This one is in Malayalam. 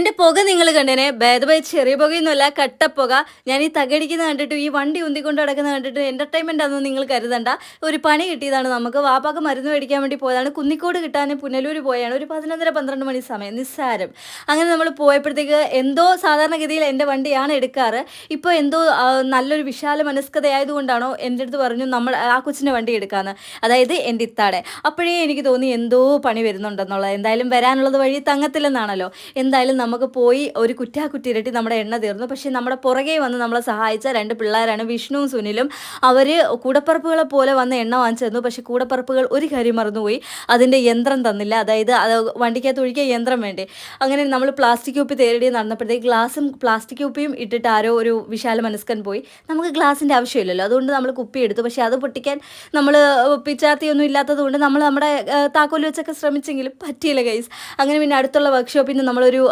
എന്റെ പുക നിങ്ങൾ കണ്ടേനെ. ഭേദമായി ചെറിയ പുകയൊന്നുമല്ല പുക ഞാൻ ഈ തകടിക്കുന്ന കണ്ടിട്ട് ഈ വണ്ടി ഉന്തിക്കൊണ്ട് കിടക്കുന്ന കണ്ടിട്ട് എന്റർടൈൻമെന്റ് ആണെന്ന് നിങ്ങൾ കരുതണ്ട. ഒരു പണി കിട്ടിയതാണ് നമുക്ക്. വാപ്പാക്ക് മരുന്ന് മേടിക്കാൻ വേണ്ടി പോയതാണ്. കുന്നിക്കോട് കിട്ടാൻ പുനലൂർ പോയാണ്. ഒരു പതിനൊന്നര പന്ത്രണ്ട് മണി സമയം. നിസ്സാരം. അങ്ങനെ നമ്മൾ പോയപ്പോഴത്തേക്ക് എന്തോ സാധാരണഗതിയിൽ എന്റെ വണ്ടിയാണ് എടുക്കാറ്. ഇപ്പോൾ എന്തോ നല്ലൊരു വിശാല മനസ്കതയായതുകൊണ്ടാണോ എന്റെ അടുത്ത് പറഞ്ഞു നമ്മൾ ആ കൊച്ചിന്റെ വണ്ടി എടുക്കാന്ന്. അതായത് എന്റെ ഇത്താടെ. അപ്പോഴേ എനിക്ക് തോന്നി എന്തോ പണി വരുന്നുണ്ടെന്നുള്ളത്. എന്തായാലും വരാനുള്ളത് വഴി തങ്ങത്തില്ലെന്നാണല്ലോ എന്തായാലും നമുക്ക് പോയി ഒരു കുറ്റാ കുറ്റിരട്ടി നമ്മുടെ എണ്ണ തീർന്നു. പക്ഷേ നമ്മുടെ പുറകെ വന്ന് നമ്മളെ സഹായിച്ച രണ്ട് പിള്ളേരാണ് വിഷ്ണുവും സുനിലും. അവർ കൂടപ്പറപ്പുകളെ പോലെ വന്ന് എണ്ണ വാങ്ങിച്ചു തന്നു. പക്ഷേ കൂടപ്പറപ്പുകൾ ഒരു കാര്യം മറന്നുപോയി. അതിന്റെ യന്ത്രം തന്നില്ല. അതായത് അത് വണ്ടിക്കകത്ത് ഒഴിക്കാൻ യന്ത്രം വേണ്ടേ. അങ്ങനെ നമ്മൾ പ്ലാസ്റ്റിക് കുപ്പി തേടി നടന്നപ്പോഴത്തേക്ക് ഗ്ലാസും പ്ലാസ്റ്റിക് കുപ്പിയും ഇട്ടിട്ട് ആരോ ഒരു വിശാല മനസ്കൻ പോയി. നമുക്ക് ഗ്ലാസിന്റെ ആവശ്യമില്ലല്ലോ. അതുകൊണ്ട് നമ്മൾ കുപ്പി എടുത്തു. പക്ഷേ അത് പൊട്ടിക്കാൻ നമ്മൾ പിച്ചാത്തിയൊന്നും ഇല്ലാത്തത് കൊണ്ട് നമ്മൾ നമ്മുടെ താക്കോൽ വെച്ചൊക്കെ ശ്രമിച്ചെങ്കിലും പറ്റിയില്ല ഗൈസ്. അങ്ങനെ പിന്നെ അടുത്തുള്ള വർക്ക്ഷോപ്പിന് നമ്മളൊരു